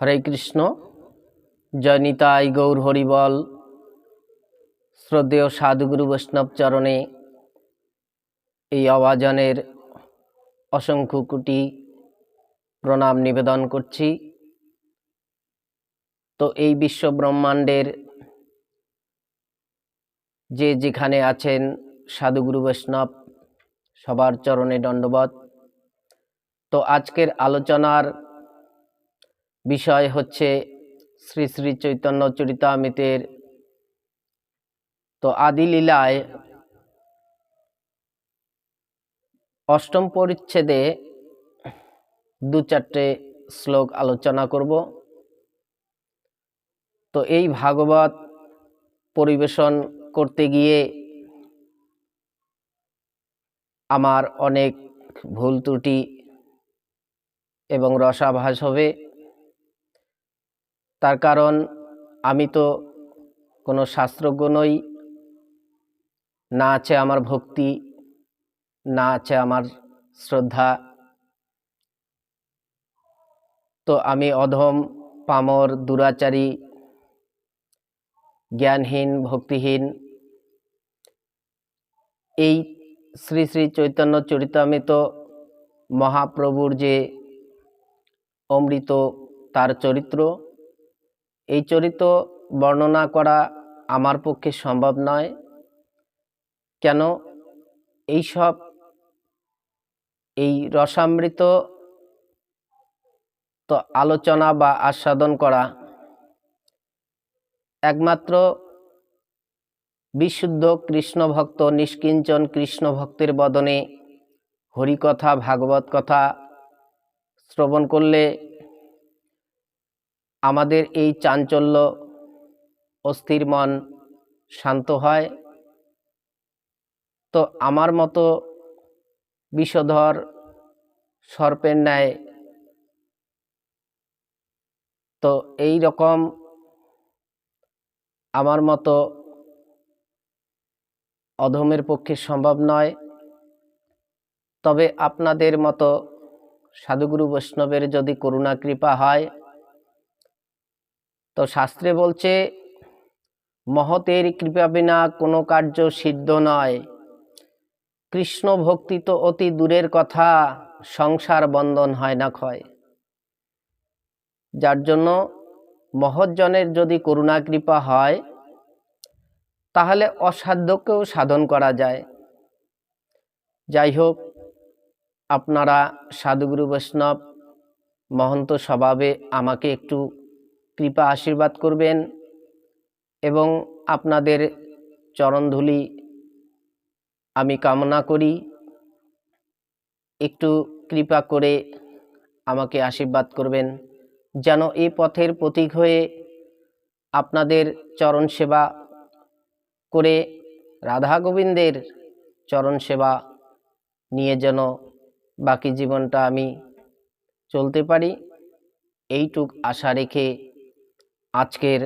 হরে কৃষ্ণ। জয়নিতাই গৌর হরিবল। শ্রদ্ধেয় সাধুগুরু বৈষ্ণব চরণে এই আওয়াজনের অসংখ্য কোটি প্রণাম নিবেদন করছি। তো এই বিশ্ব ব্রহ্মাণ্ডের যে যেখানে আছেন সাধুগুরু বৈষ্ণব, সবার চরণে দণ্ডবত তো আজকের আলোচনার বিষয় হচ্ছে শ্রী শ্রী চৈতন্য চরিতামৃতের। তো আদি লীলায় অষ্টম পরিচ্ছেদে দু চারটে শ্লোক আলোচনা করব। তো এই ভাগবত পরিবেশন করতে গিয়ে আমার অনেক ভুল ত্রুটি এবং রসাভাস হবে। তার কারণ আমি তো কোনো শাস্ত্রজ্ঞ নই। না আছে আমার ভক্তি, না আছে আমার শ্রদ্ধা। তো আমি অধম, পামর, দুরাচারী, জ্ঞানহীন, ভক্তিহীন। এই শ্রী শ্রী চৈতন্য চরিতামৃত মহাপ্রভুর যে অমৃত তার চরিত্র এই চরিত্র বর্ণনা করা আমার পক্ষে সম্ভব নয়। কেন? এই সব, এই রসামৃত তো আলোচনা বা আস্বাদন করা একমাত্র বিশুদ্ধ কৃষ্ণ ভক্ত নিষ্কিঞ্চন কৃষ্ণ ভক্তের বদনে হরিকথা, ভাগবত কথা শ্রবণ করলে আমাদের এই চাঞ্চল্য অস্থির মন শান্ত হয়। তো আমার মতো বিষধর সর্পের ন্যায় তো এই রকম আমার মতো অধমের পক্ষে সম্ভব নয়। তবে আপনাদের মতো সাধুগুরু বৈষ্ণবের যদি করুণা কৃপা হয় তো শাস্ত্রে বলছে, মহতের কৃপা বিনা কোনো কার্য সিদ্ধ নয়। কৃষ্ণ ভক্তি তো অতি দূরের কথা, সংসার বন্ধন হয় না ক্ষয়। যার জন্য মহৎজনের যদি করুণা কৃপা হয়, তাহলে অসাধ্যকেও সাধন করা যায়। যাই হোক আপনারা সাধুগুরু বৈষ্ণব, মহন্ত স্বভাবে আমাকে একটু কৃপা আশীর্বাদ করবেন এবং আপনাদের চরণধুলি আমি কামনা করি। একটু কৃপা করে আমাকে আশীর্বাদ করবেন, যেন এই পথের প্রতীক হয়ে আপনাদের চরণ সেবা করে রাধা গোবিন্দের চরণ সেবা নিয়ে যেন বাকি জীবনটা আমি চলতে পারি। এইটুক আশা রেখে আজকের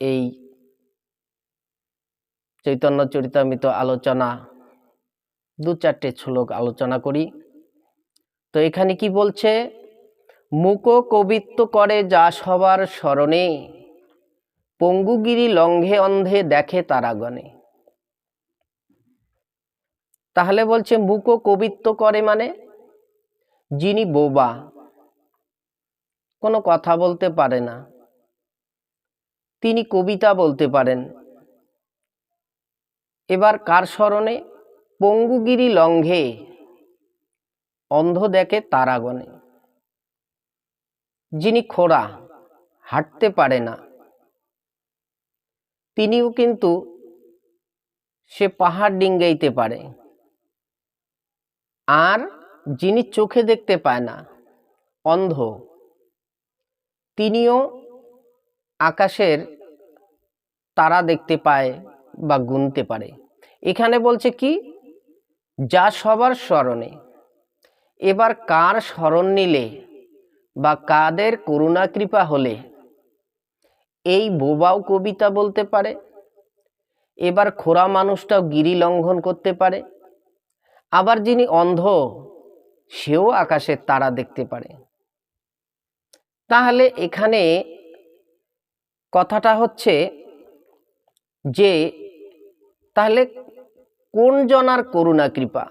এই চৈতন্য চরিতামৃত আলোচনা, দু চারটে শ্লোক আলোচনা করি। তো এখানে কি বলছে? মুক কবিত্ব করে যা সবার স্মরণে, পঙ্গুগিরি লঙ্ঘে অন্ধে দেখে তারাগণে। তাহলে বলছে, মুক কবিত্ব করে মানে? যিনি বোবা, কোনো কথা বলতে পারে না। তিনি কবিতা বলতে পারেন। এবার কার স্মরণে? পঙ্গুগিরি লঙ্ঘে, অন্ধ দেখে তারাগণে। যিনি খোড়া, হাঁটতে পারে না। তিনিও কিন্তু সে পাহাড় ডিঙ্গাইতে পারে। আর যিনি চোখে দেখতে পায় না, অন্ধ, তিনিও আকাশের তারা দেখতে পায় বা গুনতে পারে। এখানে বলছে কি? যা সবার স্মরণে। এবার কার স্মরণ নিলে বা কাদের করুণা কৃপা হলে? এই বোবাও কবিতা বলতে পারে। এবার খোরা মানুষটাও গিরি লঙ্ঘন করতে পারে। আবার যিনি অন্ধ, সেও আকাশের তারা দেখতে পারে। তাহলে এখানে কথাটা হচ্ছে যে, তাহলে কোন জনার করুণা, কৃপা?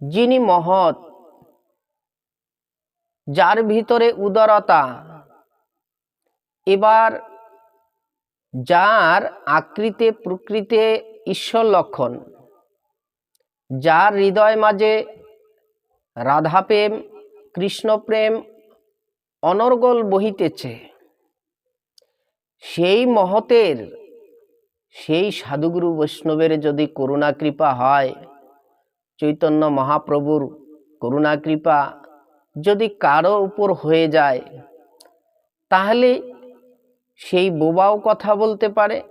যিনি মহৎ, যার ভিতরে উদারতা, এবার যার আকৃতে, প্রকৃতে ঈশ্বর লক্ষণ, যার হৃদয় মাঝে রাধাপ্রেম, কৃষ্ণপ্রেম, অনর্গল বহিতেছে সেই মহতের, সেই সাধুগুরু বৈষ্ণবের যদি করুণা কৃপা হয়, চৈতন্য মহাপ্রভুর করুণা কৃপা যদি কারও উপর হয়ে যায়, তাহলে সেই বোবাও কথা বলতে পারে,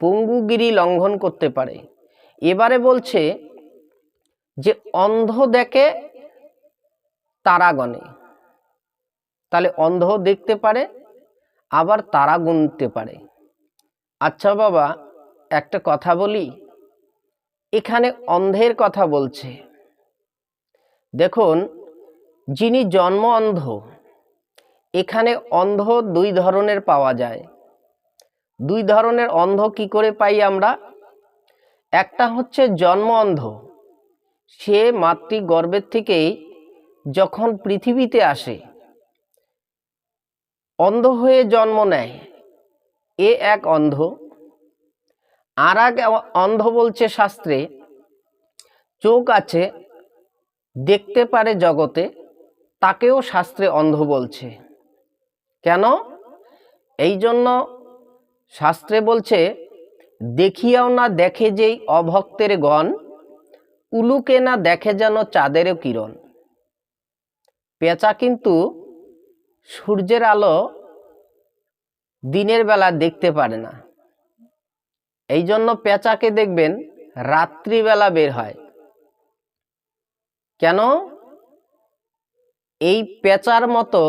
পঙ্গুগিরি লঙ্ঘন করতে পারে। এবারে বলছে যে, অন্ধ দেখে তারাগণে। তাহলে অন্ধ দেখতে পারে আবার তারা গুনতে পারে। আচ্ছা বাবা, একটা কথা বলি? এখানে অন্ধের কথা বলছে। দেখুন, যিনি জন্ম অন্ধ, এখানে অন্ধ দুই ধরনের পাওয়া যায়। দুই ধরনের অন্ধ কি করে পাই আমরা? একটা হচ্ছে জন্ম অন্ধ, সে মাতৃ গর্ভের থেকেই যখন পৃথিবীতে আসে অন্ধ হয়ে জন্ম নেয়। এ এক অন্ধ। আর এক অন্ধ বলছে শাস্ত্রে, চোখ আছে, দেখতে পারে জগতে, তাকেও শাস্ত্রে অন্ধ বলছে। কেন? এই জন্য শাস্ত্রে বলছে, দেখিয়াও না দেখে যেই অভক্তের গণ, উলুকে না দেখে যেন চাঁদেরও কিরণ। পেঁচা কিন্তু সূর্যের আলো দিনের বেলা দেখতে পারে না। এই জন্য পেঁচাকে দেখবেন রাত্রিবেলা বের হয়। কেন? এই পেঁচার মতো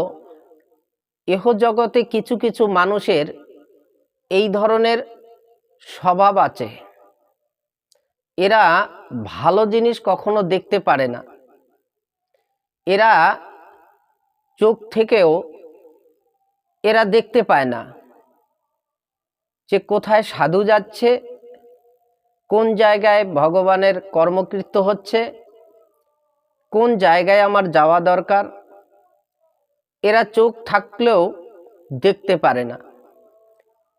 এহ জগতে কিছু কিছু মানুষের এই ধরনের স্বভাব আছে। এরা ভালো জিনিস কখনো দেখতে পারে না। এরা চোখ থেকেও এরা দেখতে পায় না যে কোথায় সাধু যাচ্ছে, কোন জায়গায় ভগবানের কর্মকৃত্য হচ্ছে, কোন জায়গায় আমার যাওয়া দরকার। এরা চোখ থাকলেও দেখতে পারে না।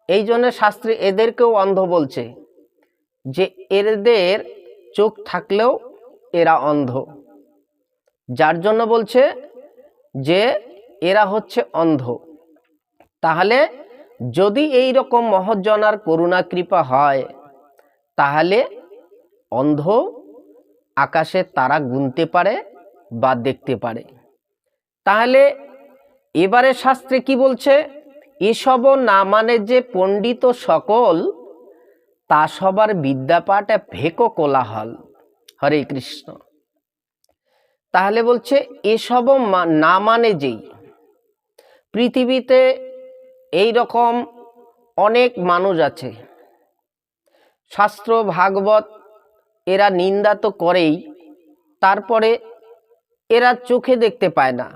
এই জন্য শাস্ত্রে এদেরকেও অন্ধ বলছে যে এদের চোখ থাকলেও এরা অন্ধ। যার জন্য বলছে যে এরা হচ্ছে অন্ধ। তাহলে যদি এই রকম মহজ্জনার করুণা, কৃপা হয়, তাহলে অন্ধ আকাশে তারা গুনতে পারে বা দেখতে পারে। তাহলে এবারে শাস্ত্রে কি বলছে? এসব না মানে যে পণ্ডিত সকল, তা সবার বিদ্যাপাঠ ভেকো কোলাহল। হরে কৃষ্ণ। তাহলে বলছে এসব না মানে যেই। পৃথিবীতে এই রকম অনেক মানুষ আছে। শাস্ত্র, ভাগবত, এরা নিন্দা তো করেই, তারপরে এরা চোখে দেখতে পায় না,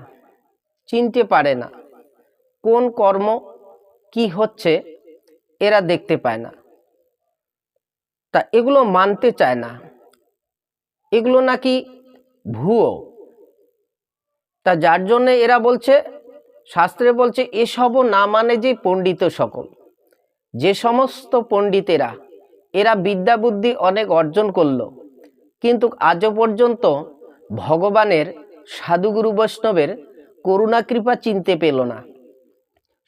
চিনতে পারে না, কোন কর্ম কি হচ্ছে এরা দেখতে পায় না। তা এগুলো মানতে চায় না। এগুলো নাকি ভুয়ো। তা যার জন্য এরা বলছে, শাস্ত্রে বলছে এসবও না মানে যে পণ্ডিত সকল। যে সমস্ত পণ্ডিতেরা, এরা বিদ্যা বুদ্ধি অনেক অর্জন করল। কিন্তু আজও পর্যন্ত ভগবানের সাধুগুরু বৈষ্ণবের করুণা কৃপা চিনতে পেল না।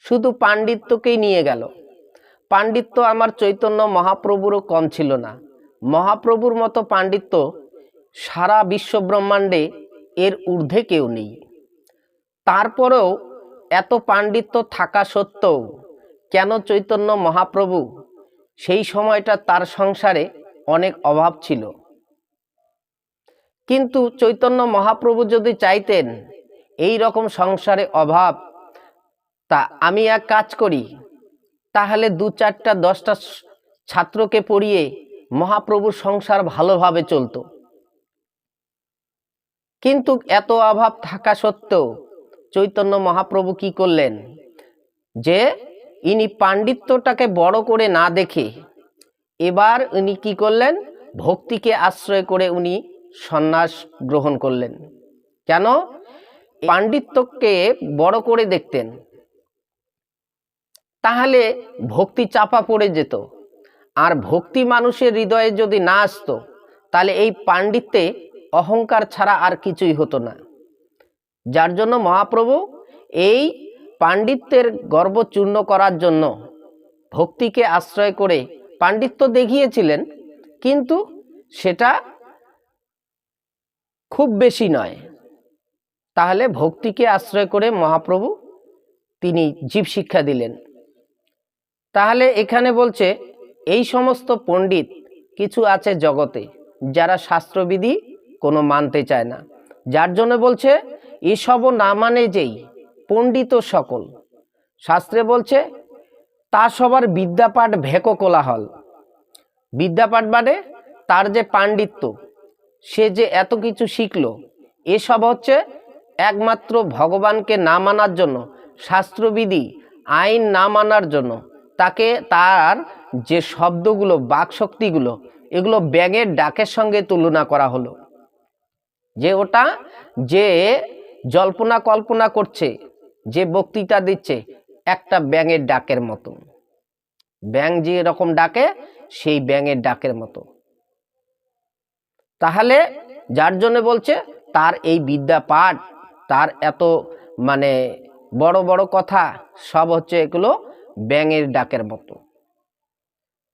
শুধু পাণ্ডিত্যকেই নিয়ে গেল। পাণ্ডিত্য আমার চৈতন্য মহাপ্রভুরও কম ছিল না। মহাপ্রভুর মতো পাণ্ডিত্য সারা বিশ্ব ব্রহ্মাণ্ডে এর ঊর্ধ্বে কেউ নেই। তারপরেও এত পাণ্ডিত্য থাকা সত্ত্বেও কেন চৈতন্য মহাপ্রভু সেই সময়টা তার সংসারে অনেক অভাব ছিল? কিন্তু চৈতন্য মহাপ্রভু যদি চাইতেন এই রকম সংসারে অভাব, তা আমি এক কাজ করি। তাহলে দু চারটা দশটা ছাত্রকে পড়িয়ে মহাপ্রভুর সংসার ভালোভাবে চলতো। কিন্তু এত অভাব থাকা সত্ত্বেও চৈতন্য মহাপ্রভু কি করলেন? যে ইনি পাণ্ডিত্যটাকে বড় করে না দেখে এবার উনি কি করলেন? ভক্তিকে আশ্রয় করে উনি সন্ন্যাস গ্রহণ করলেন। কেন? পাণ্ডিত্যকে বড় করে দেখতেন। তাহলে ভক্তি চাপা পড়ে যেত। আর ভক্তি মানুষের হৃদয়ে যদি না আসতো, তাহলে এই পাণ্ডিত্যে অহংকার ছাড়া আর কিছুই হতো না। যার জন্য মহাপ্রভু এই পাণ্ডিত্যের গর্ব চূর্ণ করার জন্য ভক্তিকে আশ্রয় করে পাণ্ডিত্য দেখিয়েছিলেন, কিন্তু সেটা খুব বেশি নয়। তাহলে ভক্তিকে আশ্রয় করে মহাপ্রভু তিনি জীব শিক্ষা দিলেন। তাহলে এখানে বলছে, এই সমস্ত পণ্ডিত কিছু আছে জগতে যারা শাস্ত্রবিধি কোনো মানতে চায় না। যার জন্য বলছে এসব না মানে যেই, পণ্ডিত সকল। শাস্ত্রে বলছে, তা সবার বিদ্যাপাঠ ভেকো কোলাহল। বিদ্যাপাঠ মানে তার যে পাণ্ডিত্য, সে যে এত কিছু শিখল, এসব হচ্ছে একমাত্র ভগবানকে না মানার জন্য, শাস্ত্রবিধি, আইন না মানার জন্য। তাকে তার যে শব্দগুলো, বাকশক্তিগুলো, এগুলো ব্যাঙের ডাকের সঙ্গে তুলনা করা হলো। যে ওটা যে জল্পনা কল্পনা করছে, যে বক্তৃতা দিচ্ছে, একটা ব্যাঙের ডাকের মতো ব্যাং যে রকম ডাকে, সেই ব্যাঙের ডাকের মতো। তাহলে যার জন্য বলছে, তার এই বিদ্যা পাঠ, তার এত মানে বড় বড় কথা, সব হচ্ছে এগুলো ব্যাঙের ডাকের মতো।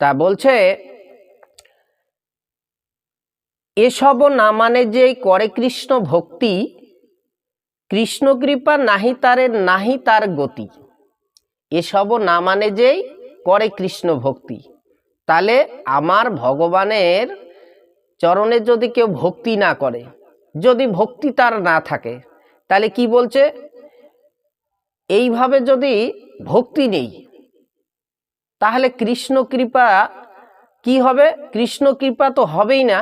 তা বলছে এসব না মানে যে করে কৃষ্ণ ভক্তি, কৃষ্ণ কৃপা নাহি তারের, নাহি তার গতি। এসব না মানে যেই করে কৃষ্ণ ভক্তি। তাহলে আমার ভগবানের চরণে যদি কেউ ভক্তি না করে, যদি ভক্তি তার না থাকে, তাহলে কি বলছে? এইভাবে যদি ভক্তি নেই, তাহলে কৃষ্ণ কৃপা কি হবে? কৃষ্ণ কৃপা তো হবেই না।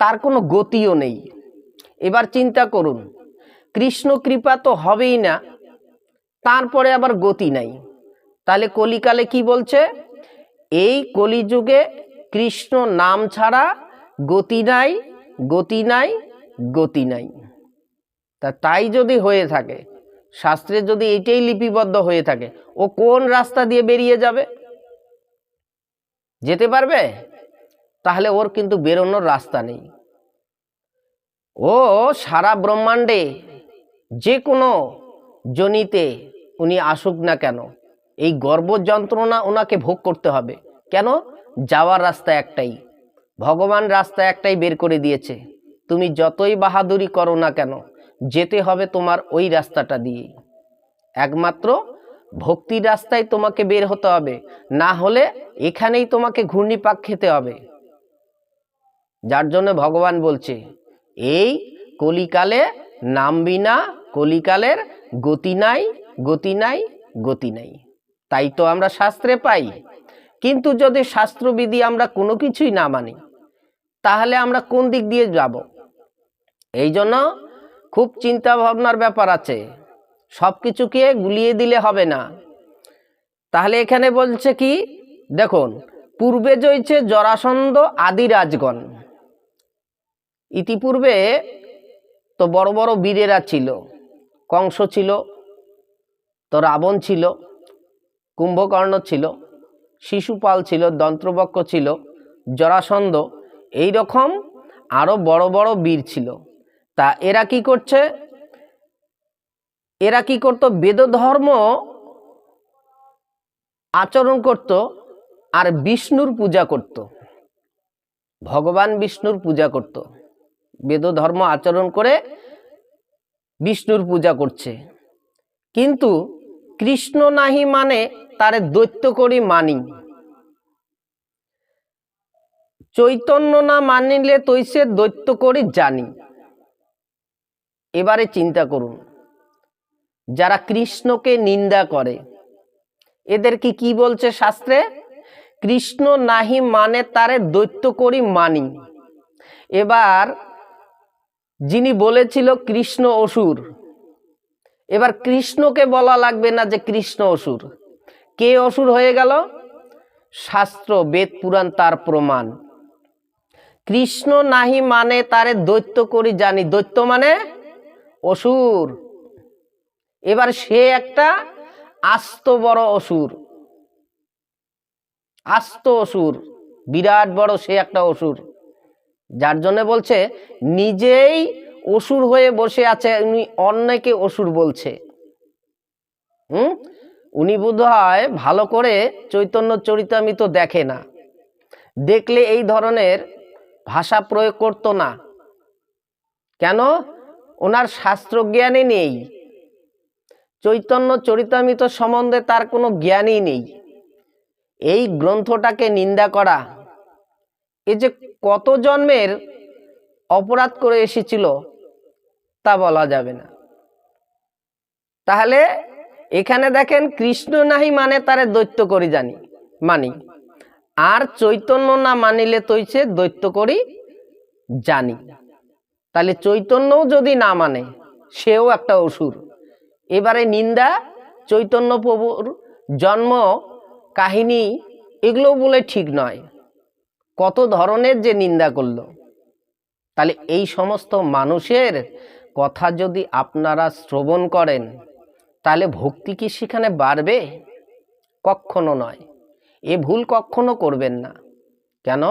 তার কোনো গতিও নেই। এবার চিন্তা করুন, কৃষ্ণ কৃপা তো হবেই না, তারপরে আবার গতি নাই। তাহলে কলিকালে কি বলছে? এই কলিযুগে কৃষ্ণ নাম ছাড়া গতি নাই গতি নাই গতি নাই। তা তাই যদি হয়ে থাকে, শাস্ত্রে যদি এটাই লিপিবদ্ধ হয়ে থাকে, ও কোন রাস্তা দিয়ে বেরিয়ে যাবে? যেতে পারবে? তাহলে ওর কিন্তু বেরোনোর রাস্তা নেই। ও সারা ব্রহ্মাণ্ডে যে কোনো জনিতে উনি আসুক না কেন, এই গর্ব যন্ত্রণা ওনাকে ভোগ করতে হবে। কেন? যাওয়ার রাস্তা একটাই, ভগবান রাস্তা একটাই বের করে দিয়েছে। তুমি যতই বাহাদুরি করো না কেন, যেতে হবে তোমার ওই রাস্তাটা দিয়ে একমাত্র ভক্তি রাস্তায় তোমাকে বের হতে হবে, না হলে এখানেই তোমাকে ঘূর্ণিপাক খেতে হবে। যার জন্য ভগবান বলছে, এই কলিকালে নামবি না, কলিকালের গতি নাই গতি নাই গতি নাই। তাই তো আমরা শাস্ত্রে পাই। কিন্তু যদি শাস্ত্রবিধি আমরা কোনো কিছুই না মানি, তাহলে আমরা কোন দিক দিয়ে যাব? এই জন্য খুব চিন্তা ভাবনার ব্যাপার আছে। সব কিছুকে গুলিয়ে দিলে হবে না। তাহলে এখানে বলছে কি, দেখুন, পূর্বে জয়ছে জরাসন্ধ আদি রাজগণ ইতিপূর্বে তো বড় বড় বীরেরা ছিল, কংস ছিল, তো রাবণ ছিল, কুম্ভকর্ণ ছিল, শিশুপাল ছিল, দন্ত্রবক্ষ ছিল, জরাসন্ধ, এই রকম আরও বড় বড় বীর ছিল। তা এরা কি করছে? এরা কি করত? বেদ ধর্ম আচরণ করত আর বিষ্ণুর পূজা করত। ভগবান বিষ্ণুর পূজা করত। বেদ ধর্ম আচরণ করে বিষ্ণুর পূজা করছে। কিন্তু কৃষ্ণ নাহি মানে তারে দৈত্য করি মানি। চৈতন্য না মানিলে তৈসে দৈত্য করি জানি। এবারে চিন্তা করুন, যারা কৃষ্ণকে নিন্দা করে, এদেরকে কি বলছে শাস্ত্রে? কৃষ্ণ নাহি মানে তারে দৈত্য করি মানি। এবার যিনি বলেছিল কৃষ্ণ অসুর। এবার কৃষ্ণকে বলা লাগবে না যে কৃষ্ণ অসুর। কে অসুর হয়ে গেল? শাস্ত্র, বেদ, পুরাণ, তার প্রমাণ। কৃষ্ণ নাহি মানে তারে দৈত্য করি জানি। দৈত্য মানে অসুর। এবার সে একটা আস্ত বড় অসুর। আস্ত অসুর। বিরাট বড় সে একটা অসুর। যার জন্য বলছে, নিজেই অসুর হয়ে বসে আছে, উনি অন্যকে অসুর বলছে। হুম? উনি বোধ হয় ভালো করে চৈতন্য চরিতামিত দেখে না। দেখলে এই ধরনের ভাষা প্রয়োগ করতো না। কেন? ওনার শাস্ত্র শাস্ত্রজ্ঞানই নেই। চৈতন্য চরিতামিত সম্বন্ধে তার কোনো জ্ঞানই নেই। এই গ্রন্থটাকে নিন্দা করা, এ যে কত জন্মের অপরাধ করে এসেছিল তা বলা যাবে না। তাহলে এখানে দেখেন কৃষ্ণ নাহি মানে তারে দৈত্য করি জানি, মানি। আর চৈতন্য না মানিলে তৈছে দৈত্য করি জানি। তাহলে চৈতন্যও যদি না মানে সেও একটা অসুর। এবারে নিন্দা, চৈতন্য প্রভুর জন্ম, কাহিনী এগুলো বলে ঠিক নয়। কত ধরনের যে নিন্দা করল? তাহলে এই সমস্ত মানুষের কথা যদি আপনারা শ্রবণ করেন, তাহলে ভক্তি কি সেখানে বাড়বে? কখনো নয়। এ ভুল কখনো করবেন না। কেন?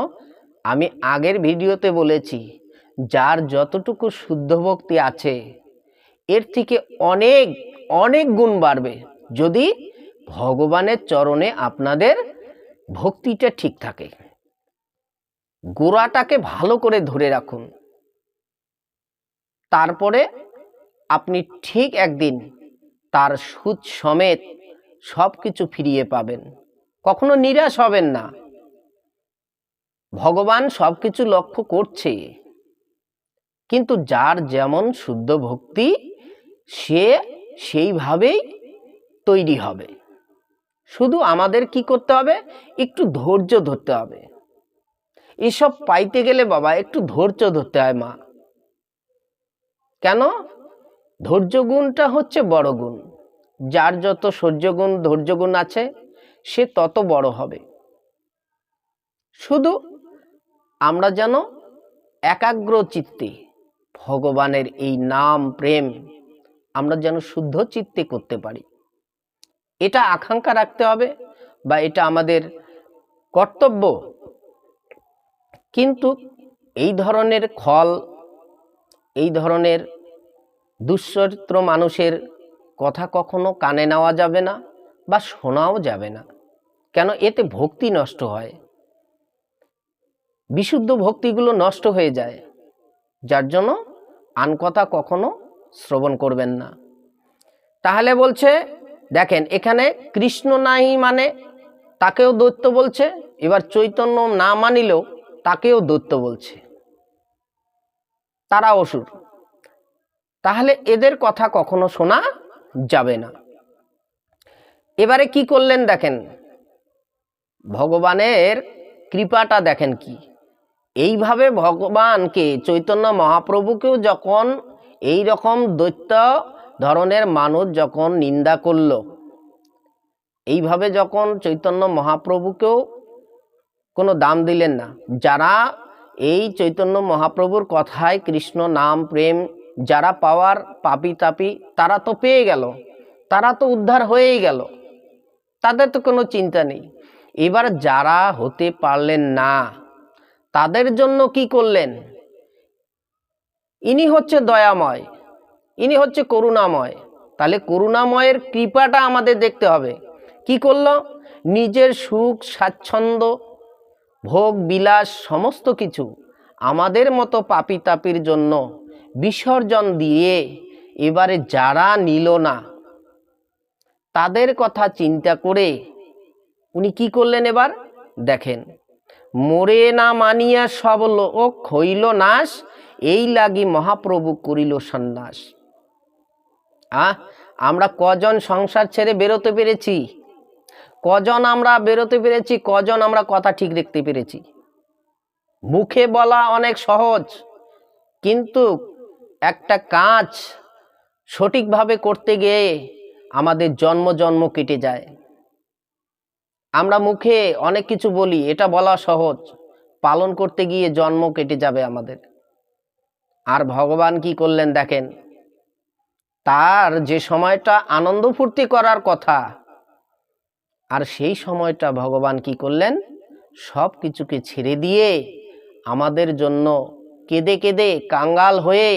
আমি আগের ভিডিওতে বলেছি, যার যতটুকু শুদ্ধ ভক্তি আছে, এর থেকে অনেক অনেক গুণ বাড়বে যদি ভগবানের চরণে আপনাদের ভক্তিটা ঠিক থাকে। গোড়াটাকে ভালো করে ধরে রাখুন। তারপরে আপনি ঠিক একদিন তার সুদ সমেত সব কিছু ফিরিয়ে পাবেন। কখনো নিরাশ হবেন না। ভগবান সব কিছু লক্ষ্য করছে। কিন্তু যার যেমন শুদ্ধ ভক্তি, সে সেইভাবেই তৈরি হবে। শুধু আমাদের কি করতে হবে? একটু ধৈর্য ধরতে হবে। এসব পাইতে গেলে বাবা, একটু ধৈর্য ধরতে হয় মা। কেন? ধৈর্য গুণটা হচ্ছে বড় গুণ। যার যত সহ্য গুণ ধৈর্য গুণ আছে, সে তত বড় হবে। শুধু আমরা যেন একাগ্র চিত্তে ভগবানের এই নাম, প্রেম, আমরা যেন শুদ্ধ চিত্তে করতে পারি। এটা আকাঙ্ক্ষা রাখতে হবে বা এটা আমাদের কর্তব্য কিন্তু এই ধরনের খল, এই ধরনের দুশ্চরিত্র মানুষের কথা কখনো কানে নেওয়া যাবে না বা শোনাও যাবে না। কেন? এতে ভক্তি নষ্ট হয়। বিশুদ্ধ ভক্তিগুলো নষ্ট হয়ে যায়। যার জন্য আন কথা কখনো শ্রবণ করবেন না। তাহলে বলছে, দেখেন, এখানে কৃষ্ণ নাই মানে তাকেও দৈত্য বলছে, এবার চৈতন্য না মানিলেও তাকেও দৈত্য বলছে। তারা অসুর। তাহলে এদের কথা কখনো শোনা যাবে না। এবারে কি করলেন দেখেন? ভগবানের কৃপাটা দেখেন কি? এইভাবে ভগবানকে, চৈতন্য মহাপ্রভুকেও যখন এই রকম দৈত্য ধরনের মানুষ যখন নিন্দা করল, এইভাবে যখন চৈতন্য মহাপ্রভুকেও কোনো দাম দিলেন না। যারা এই চৈতন্য মহাপ্রভুর কথায় কৃষ্ণ নাম, প্রেম, যারা পাওয়ার পাপি তাপি, তারা তো পেয়ে গেল। তারা তো উদ্ধার হয়েই গেল। তাদের তো কোনো চিন্তা নেই। এবার যারা হতে পারলেন না, তাদের জন্য কি করলেন? ইনি হচ্ছে দয়াময়, ইনি হচ্ছে করুণাময়। তাহলে করুণাময়ের কৃপাটা আমাদের দেখতে হবে। কি করল? নিজের সুখ, স্বাচ্ছন্দ্য ভোগ, বিলাস, সমস্ত কিছু আমাদের মতো পাপি তাপির জন্য বিসর্জন দিয়ে এবারে যারা নিল না, তাদের কথা চিন্তা করে উনি কি করলেন এবার? দেখেন, মোরে না মানিয়া সব লোক হইল নাশ, এই লাগি মহাপ্রভু করিল সন্ন্যাস। আহ, আমরা কজন সংসার ছেড়ে বেরোতে পেরেছি? কজন আমরা বেরোতে পেরেছি, কজন আমরা কথা ঠিক দেখতে পেরেছি। মুখে বলা অনেক সহজ, কিন্তু একটা কাজ সঠিকভাবে করতে গিয়ে আমাদের জন্ম জন্ম কেটে যায়। আমরা মুখে অনেক কিছু বলি, এটা বলা সহজ, পালন করতে গিয়ে জন্ম কেটে যাবে আমাদের। আর ভগবান কি করলেন দেখেন, তার যে সময়টা আনন্দ ফুর্তি করার কথা আর সেই সময়টা ভগবান কি করলেন? সব কিছুকে ছেড়ে দিয়ে আমাদের জন্য কেঁদে কেঁদে কাঙ্গাল হয়ে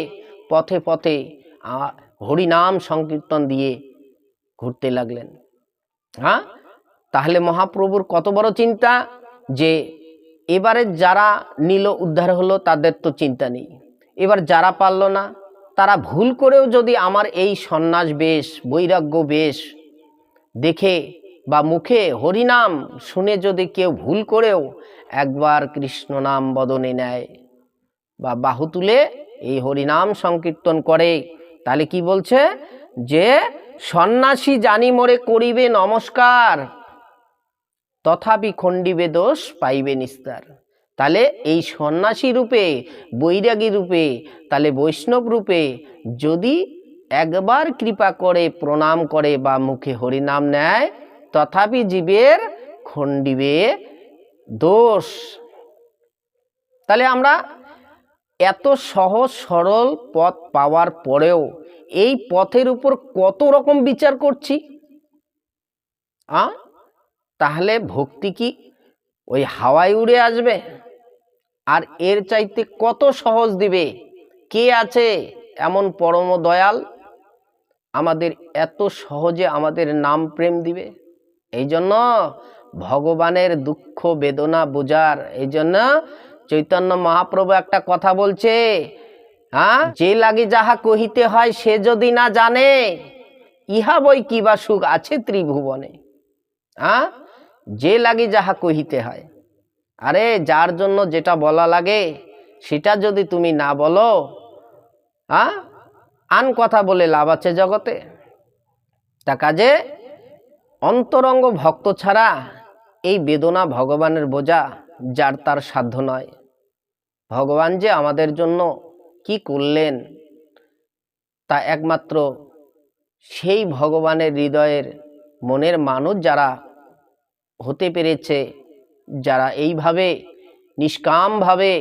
পথে পথে হরিনাম সংকীর্তন দিয়ে ঘুরতে লাগলেন। হ্যাঁ? তাহলে মহাপ্রভুর কত বড় চিন্তা যে এবারে যারা নিল, উদ্ধার হলো, তাদের তো চিন্তা নেই। এবার যারা পারল না, তারা ভুল করেও যদি আমার এই সন্ন্যাস বেশ, বৈরাগ্য বেশ দেখে বা মুখে হরিনাম শুনে যদি কেউ ভুল করেও একবার কৃষ্ণ নাম বদনে নেয় বা বাহু তুলে এই হরিনাম সংকীর্তন করে, তাহলে কি বলছে? যে সন্ন্যাসী জানি মোরে করিবে নমস্কার, তথাপি খণ্ডিবে দোষ পাইবে নিস্তার। তাহলে এই সন্ন্যাসী রূপে, বৈরাগী রূপে, তাহলে বৈষ্ণব রূপে যদি একবার কৃপা করে, প্রণাম করে বা মুখে হরিনাম নেয় তথাপি জীবের খণ্ডিবে দোষ। তাহলে আমরা এত সহজ সরল পথ পাওয়ার পরেও এই পথের উপর কত রকম বিচার করছি? আ? তাহলে ভক্তি কি ওই হাওয়ায় উড়ে আসবে? আর এর চাইতে কত সহজ দিবে? কে আছে এমন পরম দয়াল? আমাদের এত সহজে আমাদের নাম প্রেম দিবে? এই জন্য ভগবানের দুঃখ বেদনা বোঝার এই জন্য চৈতন্য মহাপ্রভু একটা কথা বলছে হ্যাঁ? যে লাগে যাহা কহিতে হয় সে যদি না জানে, ইহা বই কিবা সুখ আছে ত্রিভুবনে হ্যাঁ? যে লাগে যাহা কহিতে হয়। আরে যার জন্য যেটা বলা লাগে, সেটা যদি তুমি না বলো হ্যাঁ? আন কথা বলে লাভ আছে জগতে। তা কাজে অন্তরঙ্গ ভক্ত ছাড়া এই বেদনা ভগবানের বোঝা যার তার সাধ্য নয়। ভগবান যে আমাদের জন্য কি করলেন, তা একমাত্র সেই ভগবানের হৃদয়ের মনের মানুষ যারা হতে পেরেছে, যারা এইভাবে নিষ্কামভাবে,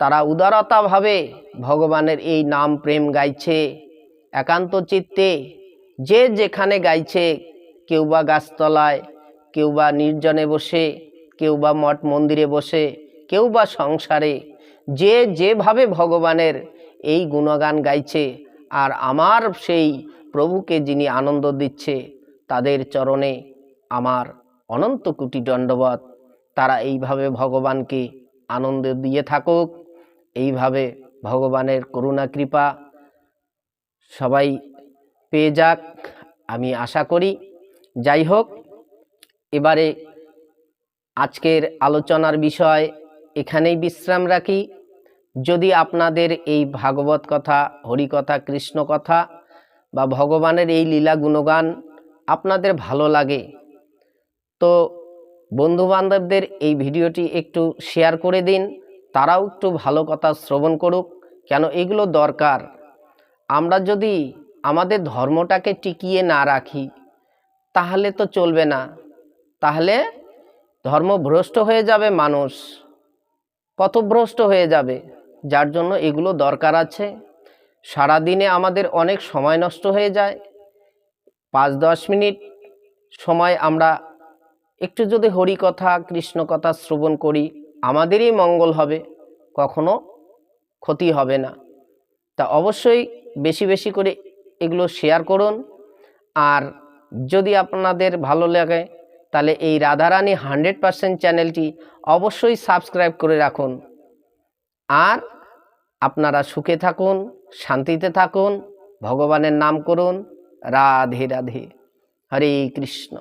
তারা উদারতাভাবে ভগবানের এই নাম প্রেম গাইছে, একান্ত চিত্তে যে যেখানে গাইছে কেউ বা গাছতলায় কেউ বা নির্জনে বসে কেউ বা মঠ মন্দিরে বসে কেউ বা সংসারে, যে যেভাবে ভগবানের এই গুণগান গাইছে আর আমার সেই প্রভুকে যিনি আনন্দ দিচ্ছে, তাদের চরণে আমার অনন্ত কোটি দণ্ডবত তারা এইভাবে ভগবানকে আনন্দ দিয়ে থাকুক, এইভাবে ভগবানের করুণা, কৃপা সবাই পেয়ে যাক, আমি আশা করি। যাই হোক এবারে আজকের আলোচনার বিষয় এখানেই বিশ্রাম রাখি। যদি আপনাদের এই ভাগবত কথা হরিকথা কৃষ্ণ কথা বা ভগবানের এই লীলা গুণগান আপনাদের ভালো লাগে, তো বন্ধুবান্ধবদের এই ভিডিওটি একটু শেয়ার করে দিন। তারাও একটু ভালো কথা শ্রবণ করুক, কেন এগুলো দরকার। আমরা যদি আমাদের ধর্মটাকে টিকিয়ে না রাখি তাহলে তো চলবে না। তাহলে ধর্ম ভ্রষ্ট হয়ে যাবে মানুষ। কত ভ্রষ্ট হয়ে যাবে। যার জন্য এগুলো দরকার আছে। সারাদিনে আমাদের অনেক সময় নষ্ট হয়ে যায়। পাঁচ দশ মিনিট সময় আমরা একটু যদি হরি কথা, কৃষ্ণ কথা শ্রবণ করি, আমাদেরই মঙ্গল হবে। কখনো ক্ষতি হবে না। তা অবশ্যই বেশি বেশি করে এগুলো শেয়ার করুন। আর যদি আপনাদের ভালো লাগে, তাহলে এই রাধারানী হান্ড্রেড পারসেন্ট চ্যানেলটি অবশ্যই সাবস্ক্রাইব করে রাখুন। আর আপনারা সুখে থাকুন, শান্তিতে থাকুন, ভগবানের নাম করুন, রাধে রাধে। হরে কৃষ্ণ।